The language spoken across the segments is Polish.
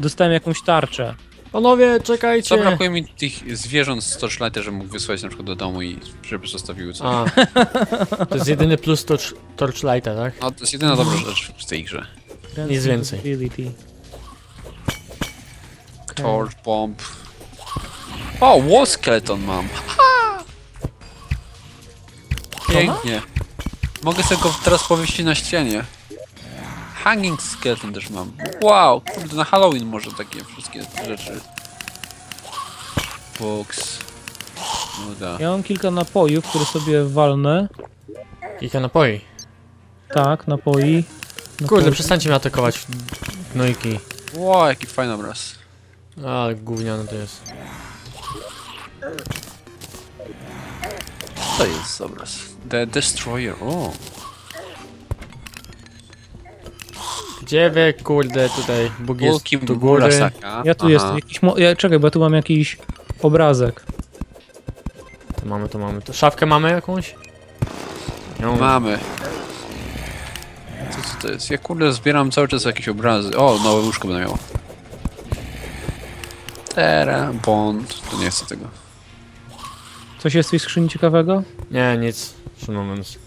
Dostałem jakąś tarczę. Panowie, Co czekajcie! brakuje mi tych zwierząt z Torchlighta, że mógł wysłać na przykład do domu i żeby zostawiły coś. A, to jest jedyny plus torch, Torchlighta, tak? No, to jest jedyna dobra rzecz w tej grze. Nic więcej. Ability. Torch, bomb. O, wall skeleton mam. Ha! Pięknie. Mogę sobie go teraz powiesić na ścianie. Hanging skeleton też mam. Wow, kurde, na Halloween może takie wszystkie rzeczy. Box. No da. Ja mam kilka napojów, które sobie walnę. Kilka napoi. Tak, napoi. Kurde, Napoi. przestańcie mnie atakować, gnojki. Wow, jaki fajny obraz. Ale gówniane to jest. Co to jest obraz? The Destroyer, o. Gdzie wy, kurde, tutaj Bóg jest Bulki do góry. Murasaka. Ja tu Aha. jestem. Jakiś mo- ja, czekaj, bo ja tu mam jakiś obrazek. To mamy, to mamy. To szafkę mamy jakąś? Ja mam. Mamy. Co, co to jest? Ja kurde zbieram cały czas jakieś obrazy. O, nowe łóżko będę miał. Tera, Bond. To nie chcę tego. Coś jest w tej skrzyni ciekawego? Nie, nic. Moment.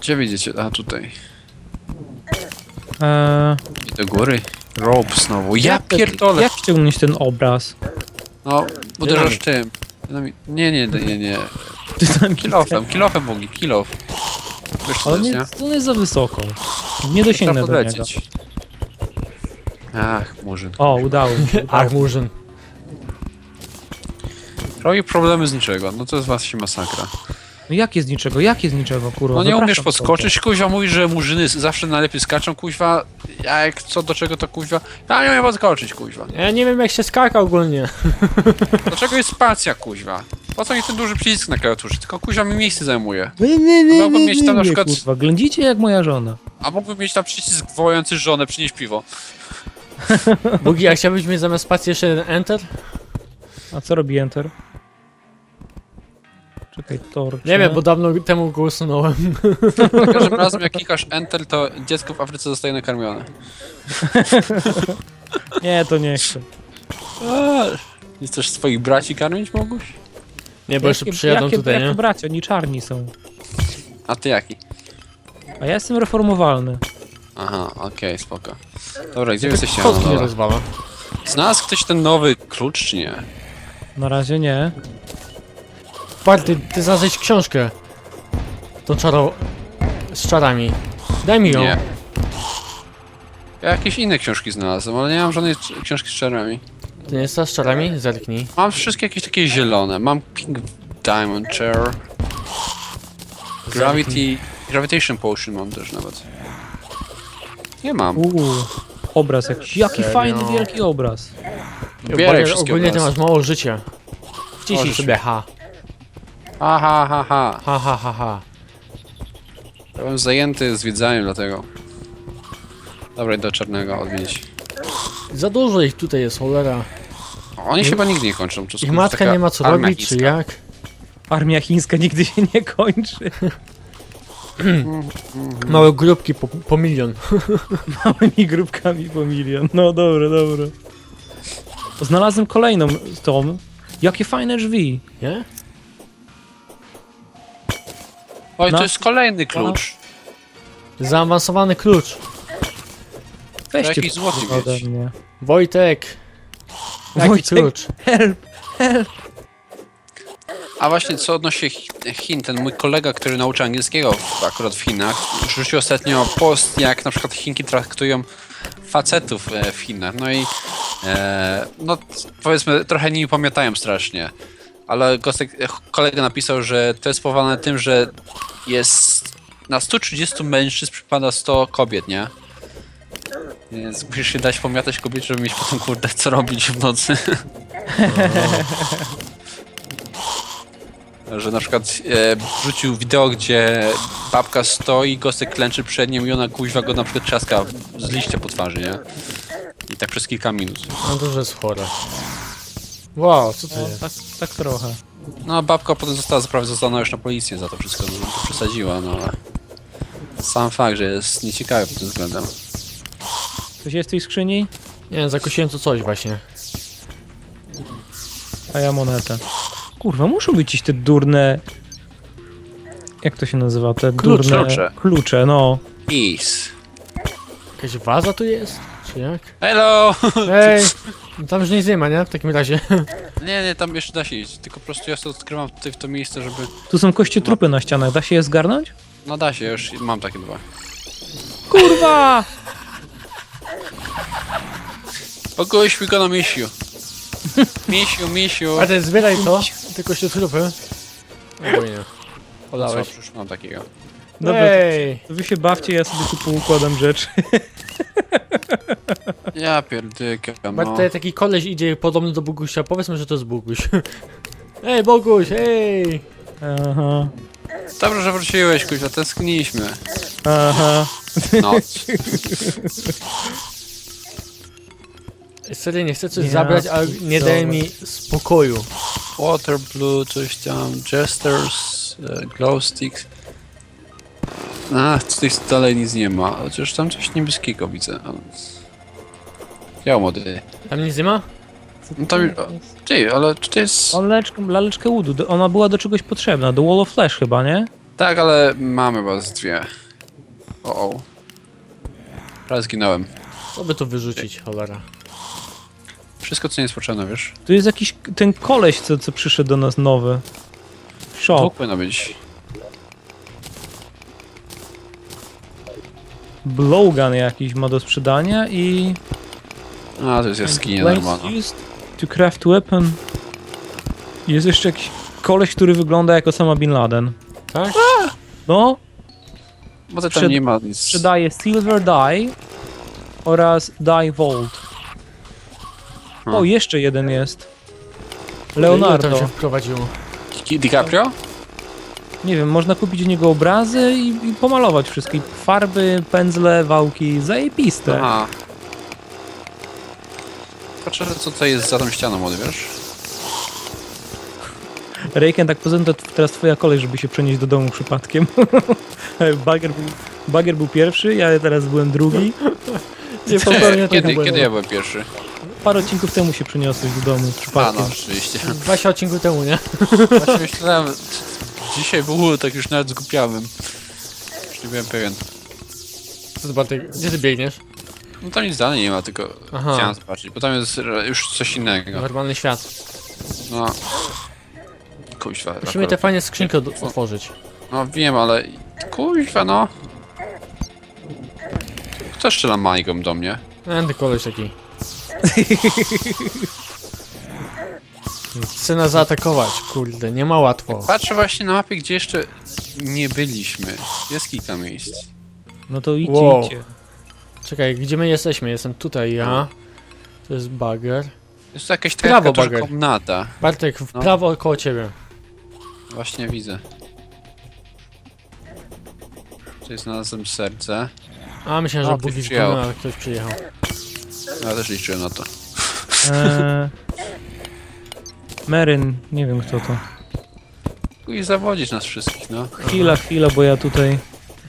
Gdzie widzicie? A, tutaj. Eee, I do góry. Rope znowu. Ja jak, pierdolę. jak ściągnąć ten obraz? No, uderzasz tym. Nie, nie, nie, nie. Kilofem, kilofem Bogi, kilof. Wiesz co to jest, nie, jest za wysoko. Nie Trzeba dosięgnę do niego. podlecieć. Ach, murzyn. O, udało mi się. Ach, murzyn. Robi problemy z niczego. No to jest właśnie masakra. No jakie z niczego? Jakie z niczego, kurwa? No nie umiesz podskoczyć, kuźwa mówisz, że murzyny zawsze najlepiej skaczą, kuźwa. Ja jak co do czego to kuźwa. Ja nie umiem podskoczyć, kuźwa. Ja nie wiem jak się skaka ogólnie. Dlaczego jest spacja, kuźwa? Po co mi ten duży przycisk na klawiaturze? Tylko kuźwa mi miejsce zajmuje. Nie, nie, nie, Mogłbym nie, mieć nie, tam na nie, przykład- kurwa. Ględzicie jak moja żona. A mógłbym mieć tam przycisk wołający żonę, przynieść piwo. Bugi, a chciałbyś mieć zamiast spacji jeszcze jeden enter? A co robi Enter? Czekaj, Tor. Nie wiem, bo dawno temu go usunąłem. Za każdym razem jak klikasz Enter, to dziecko w Afryce zostaje nakarmione. Nie, to nie chcę. Nie chcesz swoich braci karmić, mogłeś? Nie, bo jeszcze Jakie- przyjadą jakie, tutaj, jakie nie? bracia, oni czarni są. A ty jaki? A ja jestem reformowalny. Aha, okej, spoko. Dobra, gdzie jesteście? No, Kotki nie dobra. rozwala. Znalazł ktoś ten nowy klucz, czy nie? Na razie nie. Patrz, ty, ty znalazłeś książkę. Tą czarą... z czarami. Daj mi ją. Nie. Ja jakieś inne książki znalazłem, ale nie mam żadnej c- książki z czarami. To nie jest ta z czarami? Zerknij. Mam wszystkie jakieś takie zielone. Mam Pink Diamond Chair. Gravity... Gravitation Potion mam też nawet. Nie mam. Uuu, obraz jakiś. Jaki Serio? fajny, wielki obraz. Zbieraj Ogólnie- wszystkie Ogólnie ty masz mało życia. Wciśnij Możesz. sobie ha. Aha, ha, ha. Ha, ha, ha, ha. Byłem zajęty zwiedzaniem dlatego. Dobra, idę do czarnego odwiedzić. Za dużo ich tutaj jest, cholera. Oni się chyba nigdy nie kończą. To Ich skąd matka taka nie ma co armia robić, czy chińska. jak? Armia chińska nigdy się nie kończy. Małe grupki po, po milion. Małymi grupkami po milion. No dobra, dobra. Znalazłem kolejną tą. Jakie fajne drzwi. Nie? Oj, No. to jest kolejny klucz. Zaawansowany klucz. Weźcie jakiś złoty kurwa, ode mieć. mnie. Wojtek. Jaki Wojtek. klucz? Help, help. A właśnie co odnosi Chi- Chin, ten mój kolega, który nauczy angielskiego w, akurat w Chinach, rzucił ostatnio post, jak na przykład Chinki traktują facetów e, w Chinach. No i e, no powiedzmy, trochę nimi pamiętają strasznie. Ale Gostek, e, kolega napisał, że to jest spowodowane tym, że jest na 130 mężczyzn przypada 100 kobiet, nie? Więc musisz się dać pomiatać kobiet, żeby mieć potem kurde co robić w nocy. Że na przykład e, wrzucił wideo, gdzie babka stoi, gostek klęczy przed nim i ona kuźwa go na przykład trzaska z liścia po twarzy, nie? I tak przez kilka minut. No to, że jest chore. Wow, co to No, jest? tak, tak trochę. No a babka potem została zaprowadzona już na policję za to wszystko, no to przesadziła, no ale... Sam fakt, że jest nieciekawy pod tym względem. Coś jest w tej skrzyni? Nie wiem, zakusiłem to coś właśnie. A ja monetę. Kurwa, muszą być dziś te durne... Jak to się nazywa? Te Klucze. durne... Klucze. Klucze, no. Is. Jakaś waza tu jest? Jak? Hello! Ej! no Tam już nic nie ma, nie? W takim razie. Nie, nie, tam jeszcze da się iść, tylko po prostu ja sobie odkrywam tutaj w to miejsce, żeby... Tu są kościotrupy na ścianach, da się je zgarnąć? No da się, już mam takie dwa. Kurwa! We gonna miss you. Misiu, misiu. A ty zbieraj to, tylko się trupy. Albo nie. Co, Podałeś. już mam takiego. Dobra, Ej! to wy się bawcie, ja sobie tu poukładam rzeczy. Ja pierdykę, no. Bo tutaj taki koleś idzie podobny do Bogusia, powiedzmy, że to jest Boguś. Ej, Boguś, ej! Aha, Dobrze, że wróciłeś, kuźwa, tęskniliśmy. aha. Noc. Serio, nie chcę coś Ja zabrać, ale nie daje pierdolę. mi spokoju. Water Blue, coś tam, Jesters, e, Glow Sticks. A, tutaj dalej nic nie ma, chociaż tam coś niebieskiego widzę. Ja młody. Tam nic nie ma? No tam, ty, ale tutaj jest... Laleczkę, laleczkę łudu, ona była do czegoś potrzebna, do Wall of Flash chyba, nie? Tak, ale mamy was dwie. O, o. Raz zginąłem. Co by tu wyrzucić, cholera? Wszystko, co nie jest potrzebne, wiesz? Tu jest jakiś, ten koleś, co, co przyszedł do nas nowy. To Shop, powinno być. Blowgun jakiś ma do sprzedania i... A, to jest jaskinia normalna. used to craft weapon. Jest jeszcze jakiś koleś, który wygląda jak Osama Bin Laden. Tak? No, Bo tam Przed- nie ma nic. sprzedaje Silver Dye oraz Dye Vault. O, Hmm. jeszcze jeden jest. Ile tam Leonardo. się wprowadziło? Ki- DiCaprio? Nie wiem, można kupić u niego obrazy i, i pomalować wszystkie. Farby, pędzle, wałki, zajebiste. Aha. Patrzę, co tutaj jest za tą ścianą, młody, wiesz? Rejken, tak poza tym to teraz twoja kolej, żeby się przenieść do domu przypadkiem. Bager był, Bager był pierwszy, ja teraz byłem drugi. Nie popełnię tego Kiedy, błędu. kiedy ja byłem pierwszy? Parę odcinków temu się przeniosłeś do domu A, przypadkiem. no, oczywiście. 20 odcinków temu, nie? Właśnie myślałem, dzisiaj w ogóle tak już nawet zgupiałem. Już nie byłem pewien. Co ty, Bartek, gdzie ty biegniesz? No tam nic dalej nie ma, tylko Aha. chciałem zobaczyć, bo tam jest e, już coś innego. Normalny świat. No. Kuźwa. Musimy akurat- te fajne skrzynki od- otworzyć. No wiem, ale... Kuźwa, no. Kto strzela majgą do mnie? Andy koleś taki. Chce nas zaatakować, kurde, nie ma łatwo. Patrzę właśnie na mapie, gdzie jeszcze nie byliśmy. Jest kilka miejsc. No to idźcie, Wow. idźcie. Czekaj, gdzie my jesteśmy? Jestem tutaj ja. To jest bagger. Jest to jakaś Prawo, taka duża bager. komnata. Bartek, w No. prawo koło ciebie. Właśnie widzę. Tutaj znalazłem serce. A, myślałem, że O, przyjechał. górna, ale ktoś przyjechał. Ja też liczyłem na to. Eee... Meryn, nie wiem kto to. I zawodzić nas wszystkich, no. Chwila, chwila, bo ja tutaj...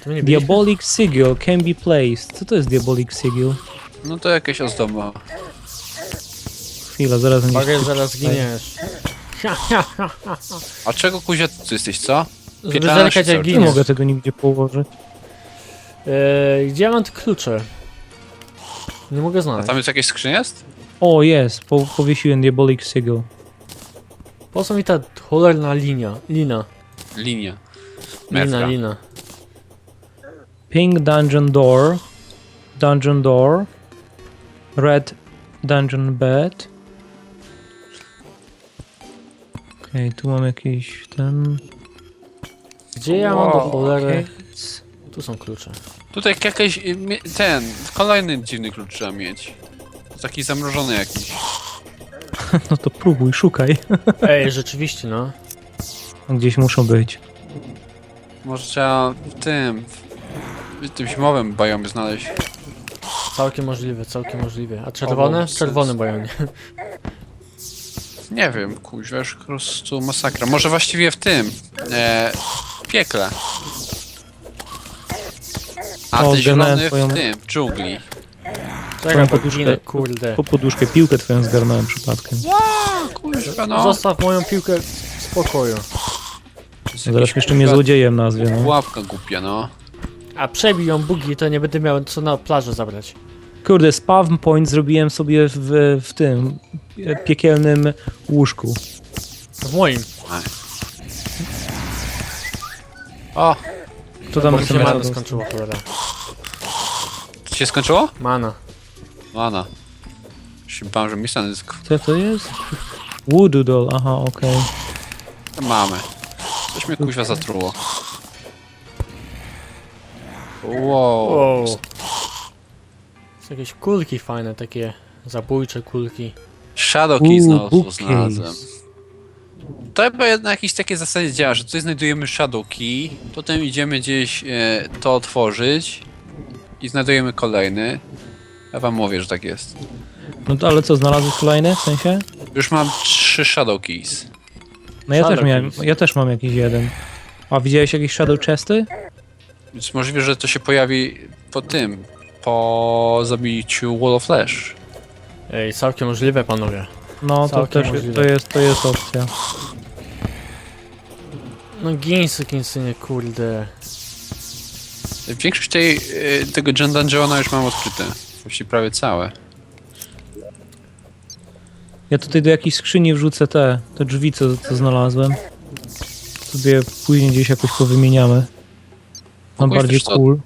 To? Diabolic Sigil can be placed. Co to jest Diabolic Sigil? No to jakieś ozdoba. Chwila, zaraz będzie... Bagger, zaraz zginiesz. Ha, ha, ha, ha. A czego kuzia ty jesteś, co? Żeby 15 zerkać jak Nie giniesz. mogę tego nigdzie położyć. Eee, gdzie ja mam te klucze? Nie mogę A znaleźć. tam jest jakieś skrzynia jest? O, jest, po, powiesiłem Diabolic Sigil. Po co mi ta cholerna linia? Lina. Linia. Lina, Mewka. lina. Pink Dungeon Door. Dungeon Door. Red Dungeon Bed. Okej, tu mam jakiś ten... Gdzie ja mam do Wow, cholery? Tu są klucze. Tutaj jakiś, y, mie- ten, kolejny dziwny klucz trzeba mieć. Taki zamrożony jakiś. No to próbuj, szukaj. Ej, rzeczywiście, no. Gdzieś muszą być. Może trzeba w tym, w tym zimowym biomie znaleźć. Całkiem możliwe, całkiem możliwe. A czerwone? mam sens. Czerwony bojonie. Nie wiem, kuźwa, już po prostu masakra. Może właściwie w tym, e, piekle. A O, ten zielony zganęłem twoją- w tym, w dżungli. Czekaj, bo poduszkę. kurde. Po poduszkę piłkę twoją zgarnąłem przypadkiem. Kurwa, no. Zostaw moją piłkę w spokoju. Zaraz jeszcze mnie złodziejem nazwie, no. Łapka głupia, no. A przebij ją bugi, to nie będę miał co na plażę zabrać. Kurde, spawn point zrobiłem sobie w, w tym e, piekielnym łóżku. W moim. O, To tam Bo się mana skończyło, cholera. to się skończyło? Mana. Lana. Się bałem, że mi stan dysk. Co to jest? Voodoo doll, aha, okej. Mamy. Coś mnie kuźwa zatruło. Wow. Wow. Są jakieś kulki fajne, takie zabójcze kulki. Shadow Key Uuu, znowu bookcase. znalazłem. To chyba na jakiejś takiej zasadzie działa, że tutaj znajdujemy Shadow Key, potem idziemy gdzieś e, to otworzyć i znajdujemy kolejny. Ja wam mówię, że tak jest. No to ale co, znalazłeś kolejny w sensie? Już mam trzy Shadow Keys. No ja Shadow też miałem, keys. ja też mam jakiś jeden. A widziałeś jakieś shadow chesty? Więc możliwe, że to się pojawi po tym, po zabiciu Wall of Flash. Ej, całkiem możliwe, panowie. No to Całkiem też możliwe. to jest, to jest opcja. No ginsy, ginsy, kurde. Większość tej, e, tego John Dungeona już mam odkryte. Właściwie prawie całe. Ja tutaj do jakiejś skrzyni wrzucę te, te drzwi, co, co znalazłem. Sobie później gdzieś jakoś powymieniamy. Mam Mogłeś bardziej też to- cool.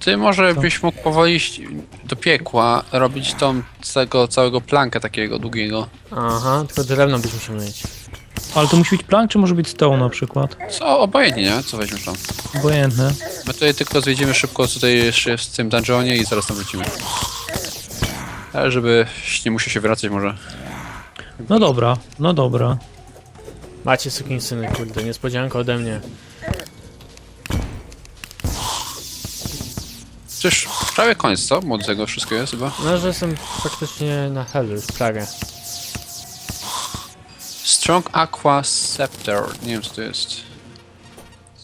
Ty może Co? byś mógł powoli iść do piekła, robić tą tego całego planka takiego długiego. Aha, tylko drewno byś musiał mieć. Ale to musi być plank, czy może być stone na przykład? Co, obojętnie, nie? Co weźmiesz tam? Obojętne. My tutaj tylko zwiedzimy szybko tutaj jeszcze w tym dungeonie i zaraz tam wrócimy. Ale żeby nie musiał się wracać może. No dobra, no dobra. Macie sukinsyny, kurde, niespodzianka ode mnie. Przecież prawie koniec, co? Od tego wszystkiego jest chyba. No, że jestem faktycznie na helu, już prawie. Strong Aqua Scepter. Nie wiem co to jest.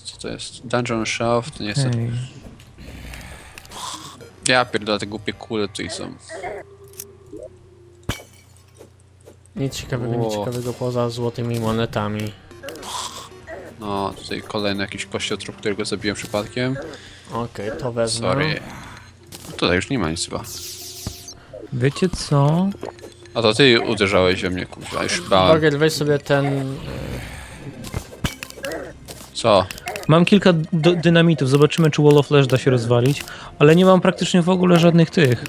Co to jest? Dungeon Shelf? To nie jest. Hej. Ja pierdolę te głupie kule tutaj są. Nic ciekawego, nic Wow. ciekawego poza złotymi monetami. No, tutaj kolejny jakiś kościotrup, którego zabiłem przypadkiem. Okej, to wezmę. Sorry. Tutaj już nie ma nic chyba. Wiecie co? A to ty uderzałeś we mnie, kurwa, już bałem. Bagel, weź sobie ten... Co? Mam kilka d- dynamitów, zobaczymy czy Wall of Flash da się rozwalić, ale nie mam praktycznie w ogóle żadnych tych.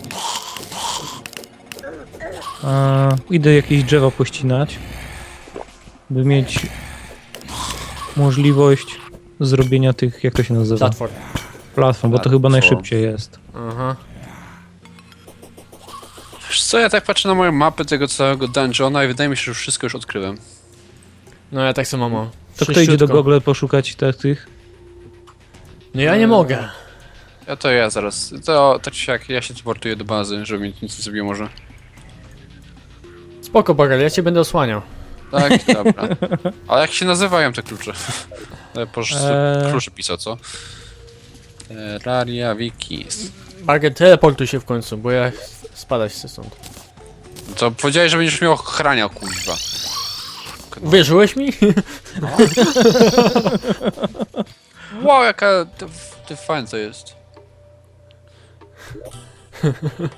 A, idę jakieś drzewo pościnać, by mieć możliwość zrobienia tych, jak to się nazywa? Platform. Platform, bo to chyba Platform. najszybciej jest. Aha. Wiesz co, ja tak patrzę na moją mapę tego całego dungeona i wydaje mi się, że już wszystko już odkryłem. No ja tak samo mam. To kto idzie do Sześciutko. Google poszukać te, tych? No ja nie mogę. Ja to ja zaraz. To tak czy jak ja się portuję do bazy, żeby mi nic nie zrobiło może. Spoko, Bagel, ja cię będę osłaniał. Tak, dobra. Ale jak się nazywają te klucze? Ale po prostu Eee. klucze pisał, co? Terraria Wikis. Bagel, teleportuj się w końcu, bo ja spadać stąd. To powiedziałeś, że będziesz mnie ochraniał, kuźwa. Uwierzyłeś mi? Wow, jaka to, to fajne to jest.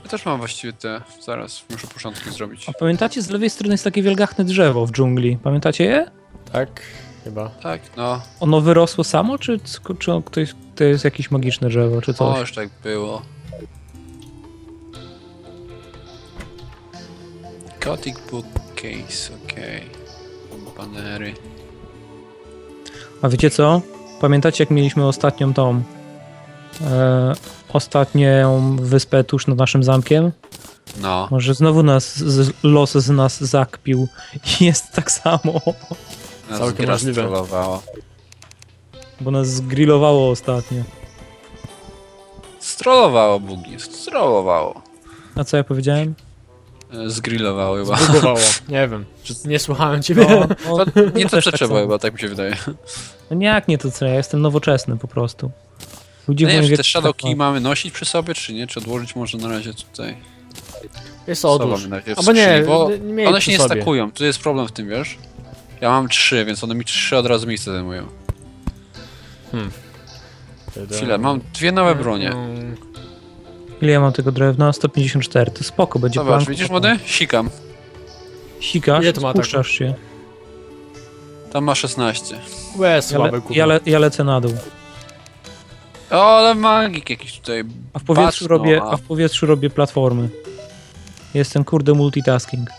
Ja też mam właściwie te. Zaraz muszę początki zrobić. A pamiętacie, z lewej strony jest takie wielgachne drzewo w dżungli. Pamiętacie je? Tak, chyba. Tak, no. Ono wyrosło samo, czy, czy ktoś, to jest jakieś magiczne drzewo, czy O, coś? już tak było. Gothic Bookcase, okej. Banery. A wiecie co? Pamiętacie, jak mieliśmy ostatnią tą. E, ostatnią wyspę tuż nad naszym zamkiem? No. Może znowu nas z, los z nas zakpił i jest tak samo, Nas Całkiem możliwe. strollowało. bo nas zgrillowało ostatnio. Strollowało bugi, strollowało. A co ja powiedziałem? Zgrillowało chyba. Zbugowało. Nie wiem. Nie słuchałem ciebie. No, no, To nie to też co tak chyba, tak mi się wydaje. no nie, jak nie to co, ja jestem nowoczesny po prostu. Ludzie Nie w wiem, moim czy wieku te Shadow tak Key mamy nosić przy sobie, czy nie? Czy odłożyć może na razie tutaj? Jest odłóż. w Albo nie, skrzyni, bo nie miej one przy się nie sobie. stakują. Tu jest problem w tym, wiesz? Ja mam trzy, więc one mi trzy od razu miejsce zajmują. Chwilę, mam dwie nowe bronie. Ile ja mam tego drewna? 154. To spoko, będzie Zobacz, plank. widzisz młody? Sikam. Sikasz, Ile to ma spuszczasz się. Tam ma 16. Łe, Ja, słaby le, ja, le, ja lecę na dół. O, ale magik jakiś tutaj. A w powietrzu, Patrz, no, robię, a- a w powietrzu robię platformy. Jestem kurde multitasking.